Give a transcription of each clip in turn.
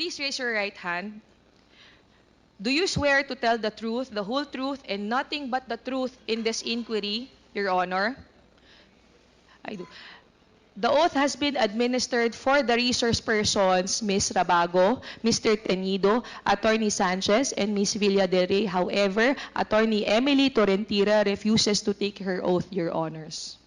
Please raise your right hand. Do you swear to tell the truth, the whole truth, and nothing but the truth in this inquiry, Your Honor? I do. The oath has been administered for the resource persons, Ms. Rabago, Mr. Tenido, Attorney Sanchez, and Ms. Villa Rey. However, Attorney Emily Torrentira refuses to take her oath, Your Honors.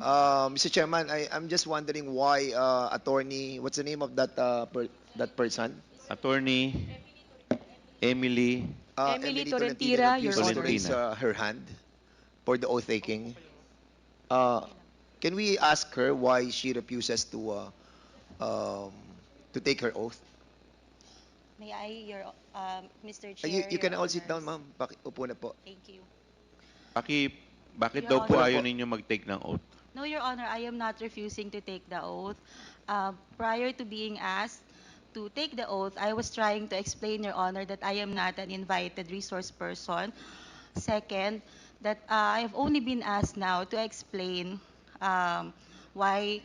Uh, Mr. Chairman, I, I'm just wondering why uh, attorney, what's the name of that uh, per, that person? Attorney Emily Uh, Emily Torrentira, Your to Honor. raise uh, her hand for the oath taking. Uh, can we ask her why she refuses to uh, um, to take her oath? May I, your, um, Mr. Uh, Chair, you, you can Your all sit down, Honors. ma'am. Paki, upo na po. Thank you. Paki, bakit Your daw po Honor. ayaw ninyo mag-take ng oath? No, Your Honor, I am not refusing to take the oath. Uh, prior to being asked to take the oath, I was trying to explain, Your Honor, that I am not an invited resource person. Second, that uh, I have only been asked now to explain um, why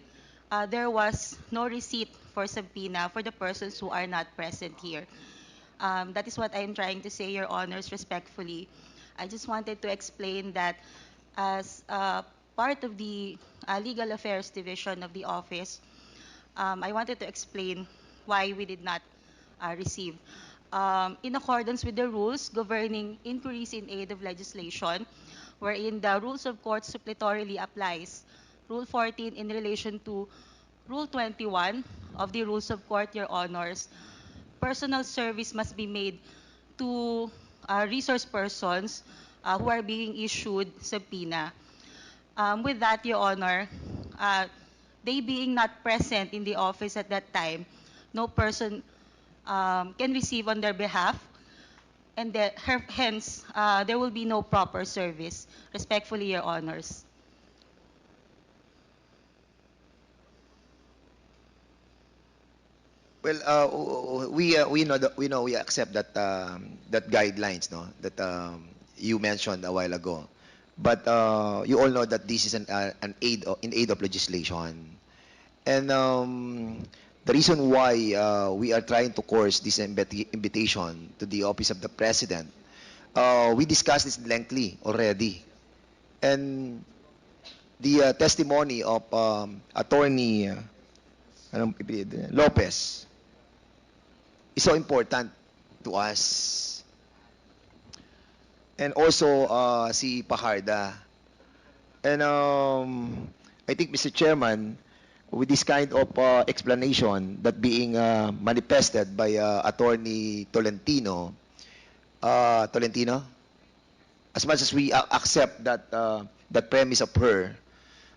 uh, there was no receipt for subpoena for the persons who are not present here. Um, that is what I am trying to say, Your Honors, respectfully. I just wanted to explain that as uh, part of the uh, Legal Affairs Division of the office, um, I wanted to explain why we did not uh, receive. Um, in accordance with the rules governing inquiries in aid of legislation, wherein the rules of court suppletorily applies, Rule 14 in relation to Rule 21 of the Rules of Court, Your Honors, personal service must be made to uh, resource persons uh, who are being issued subpoena. Um, with that, Your Honor, uh, they being not present in the office at that time, no person um, can receive on their behalf, and the, her, hence uh, there will be no proper service. Respectfully, Your Honors. Well, uh, we uh, we know that we know we accept that um, that guidelines, no, that um, you mentioned a while ago. But uh, you all know that this is an uh, an aid o- in aid of legislation, and um, the reason why uh, we are trying to course this invitation to the office of the president, uh, we discussed this lengthily already, and the uh, testimony of um, attorney. Uh. Lopez is so important to us. And also uh, si Pajarda. And um, I think, Mr. Chairman, with this kind of uh, explanation that being uh, manifested by uh, Attorney Tolentino, uh, Tolentino, as much as we uh, accept that uh, that premise of her,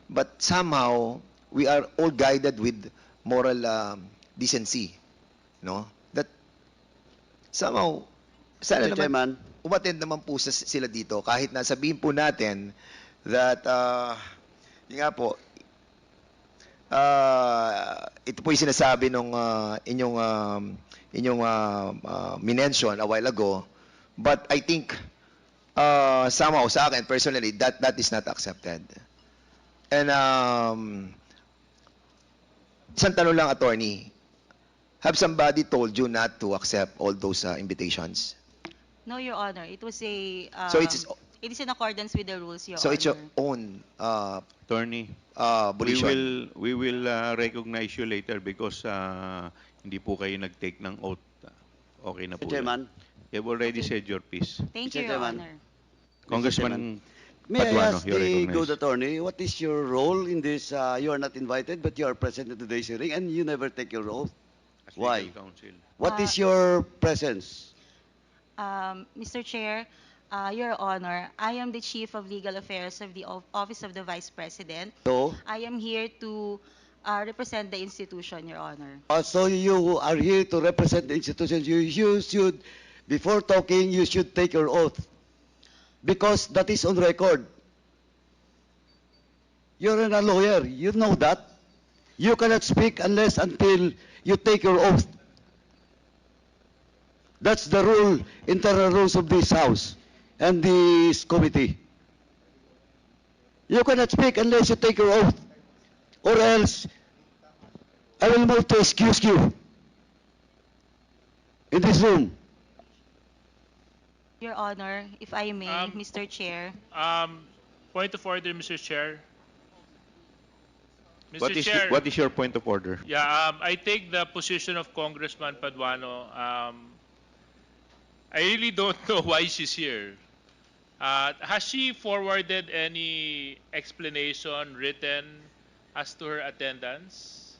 but somehow we are all guided with moral um, decency, no? That somehow sana Mr. naman? Chairman, umattend naman po sa- sila dito kahit na sabihin po natin that uh, yun nga po uh, ito po yung sinasabi nung uh, inyong um, inyong uh, uh, minention a while ago. But I think uh, somehow sa akin personally that that is not accepted. And um, isang tanong lang attorney. Have somebody told you not to accept all those uh, invitations No, Your Honor. It was a. Um, So it's- it is in accordance with the rules, Your so Honor. it's your own uh, Attorney, uh, we volition. will we will uh, recognize you later because uh, hindi po kayo nag-take ng oath. Okay na po. Mr. Chairman. You've already said your piece. Thank Mr. you, Your Chairman. Honor. Congressman may I ask you're the recognized. good attorney, what is your role in this? Uh, you are not invited, but you are present at today's hearing, and you never take your oath. as Why? legal counsel. What Uh, is your presence? Um, Mr. Chair, uh, Your Honor, I am the Chief of Legal Affairs of the Of- Office of the Vice President. So, I am here to uh, represent the institution, Your Honor. uh, so you are here to represent the institutions. You, you should, before talking, you should take your oath, because that is on record. You're a lawyer. You know that. You cannot speak unless until you take your oath. That's the rule, internal rules of this House and this committee. You cannot speak unless you take your oath. Or else, I will move to excuse you in this room. Your Honor, if I may, Um, Mr. Chair. Um, point of order, Mr. Chair. Mr. What is, Chair, what is your point of order? yeah, um, I take the position of Congressman Paduano. Um, I really don't know why she's here. Uh, has she forwarded any explanation written as to her attendance?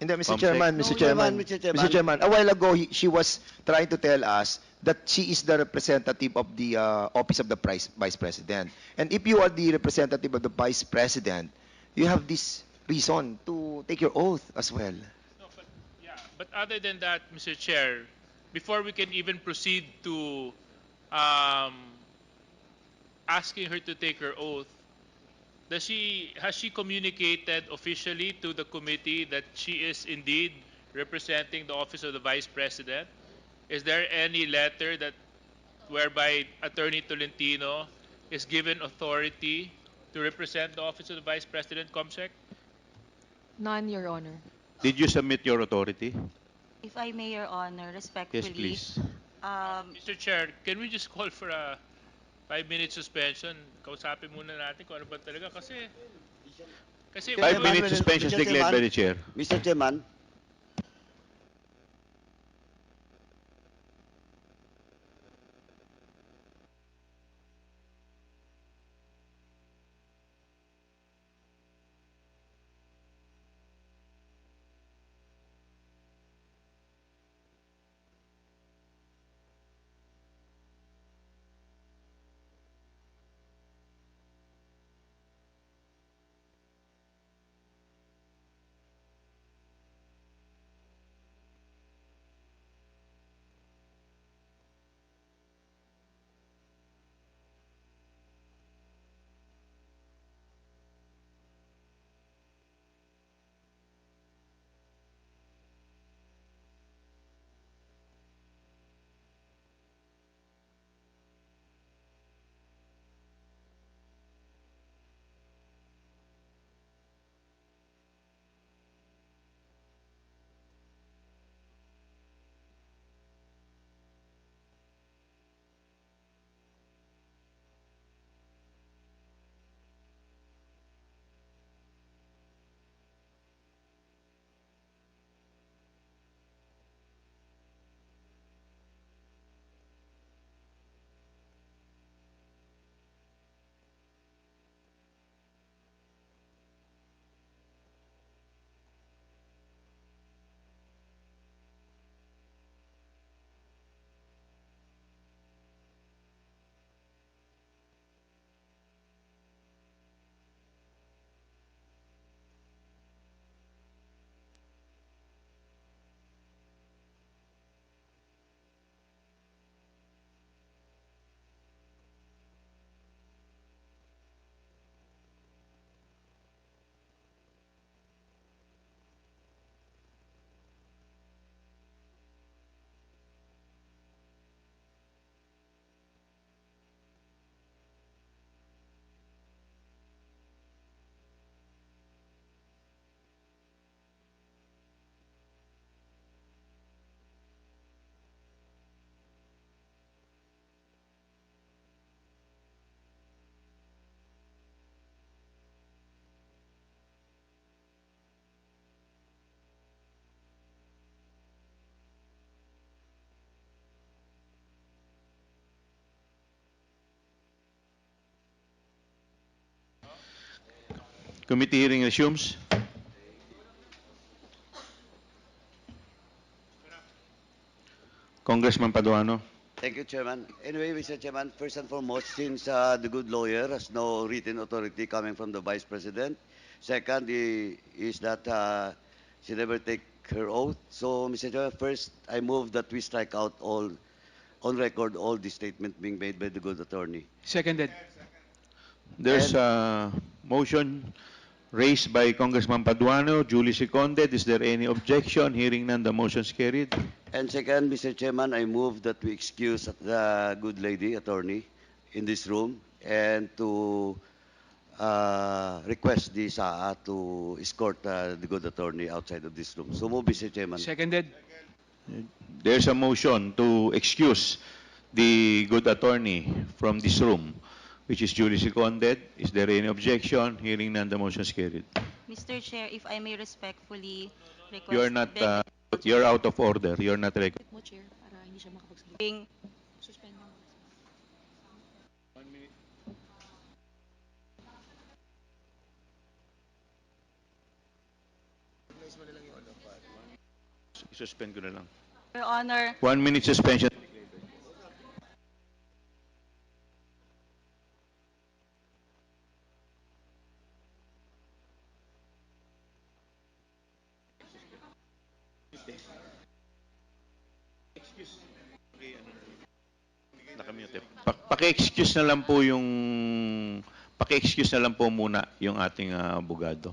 Hindi, Mr. Comsec. Chairman, No, Mr. Your Chairman, Mr. Mr. Chairman. Chairman, a while ago, he- she was trying to tell us that she is the representative of the uh, Office of the Price- Vice President. And if you are the representative of the Vice President, you have this reason to take your oath as well. No, but, yeah, but other than that, Mr. Chair, before we can even proceed to um, asking her to take her oath, does she has she communicated officially to the committee that she is indeed representing the office of the vice president? Is there any letter that whereby Attorney Tolentino is given authority to represent the office of the vice president, Comsec? None, Your Honor. Did you submit your authority? If I may, Your Honor, respectfully. Yes, please. Um, Mr. Chair, can we just call for a five-minute suspension? Kausapin muna natin kung ano ba talaga kasi... Kasi... Five Chairman, minute Mr. suspension is declared by the chair. Mr. Chairman, Committee hearing resumes. Congressman Paduano. Thank you, Chairman. Anyway, Mr. Chairman, first and foremost, since uh, the good lawyer has no written authority coming from the Vice President, second i- is that uh, she never take her oath. So, Mr. Chairman, first, I move that we strike out all, on record, all the statement being made by the good attorney. Seconded. There's a motion raised by Congressman Paduano, duly seconded. Is there any objection? Hearing none, the motion is carried. And second, Mr. Chairman, I move that we excuse the good lady attorney in this room and to uh, request the SAA to escort uh, the good attorney outside of this room. So move, Mr. Chairman. Seconded. There's a motion to excuse the good attorney from this room, which is duly seconded. Is there any objection? Hearing none, the motion is carried. Mr. Chair, if I may respectfully request... You're not, uh, you're out of order. You're not rec- mo, Chair, para hindi siya makapagsalita. being- Suspend mo. Suspend ko na lang. Your Honor, One minute suspension. Nakamute. Pa- Paki-excuse na lang po yung paki-excuse na lang po muna yung ating ah, abogado.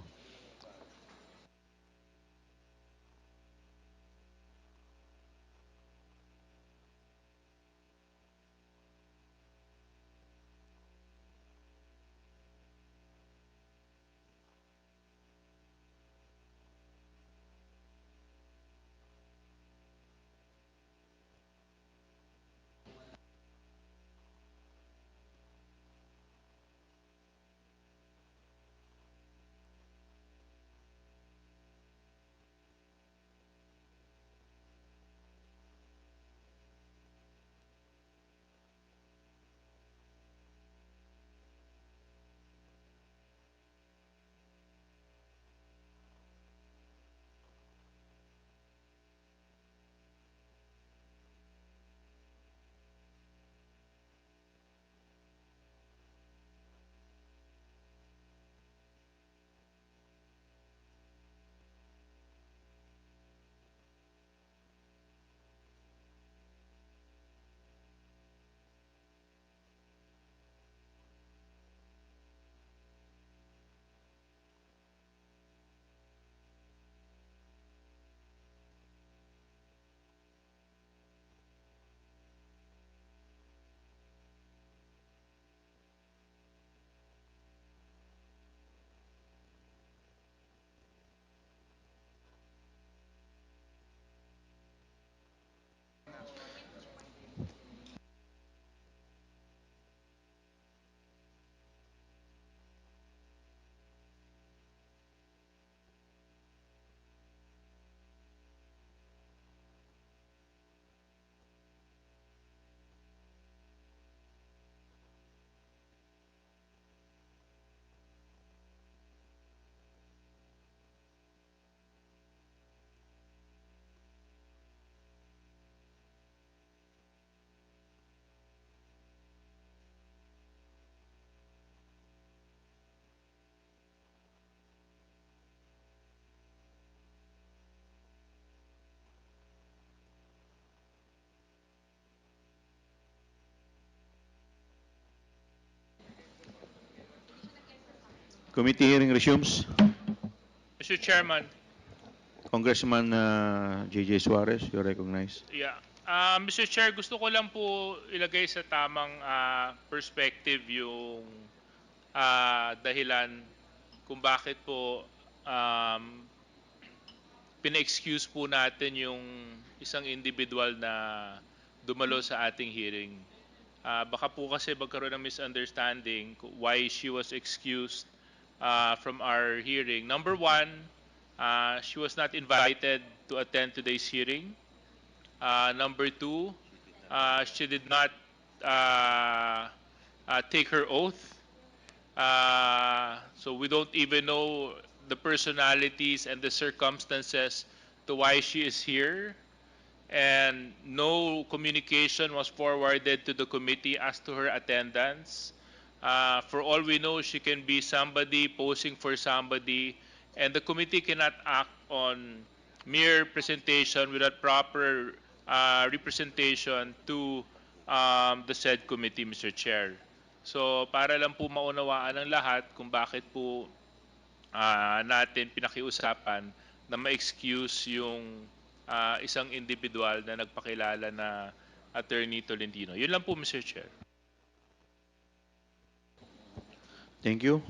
Committee hearing resumes. Mr. Chairman, Congressman uh, J.J. Suarez, you recognize. yeah. Ah, Mr. Chair, gusto ko lang po ilagay sa tamang ah, perspective yung ah, dahilan kung bakit po um, pina-excuse po natin yung isang individual na dumalo sa ating hearing. Ah, baka po kasi magkaroon ng misunderstanding why she was excused uh, from our hearing. Number one, uh, she was not invited to attend today's hearing. Uh, number two, uh, she did not uh, take her oath. So we don't even know the personalities and the circumstances to why she is here. And no communication was forwarded to the committee as to her attendance. Uh, for all we know, she can be somebody posing for somebody, and the committee cannot act on mere presentation without proper uh, representation to um, the said committee, Mr. Chair. So, para lang po maunawaan ng lahat kung bakit po ah, natin pinakiusapan na ma-excuse yung ah, isang individual na nagpakilala na Attorney Tolentino. Yun lang po, Mr. Chair. Thank you.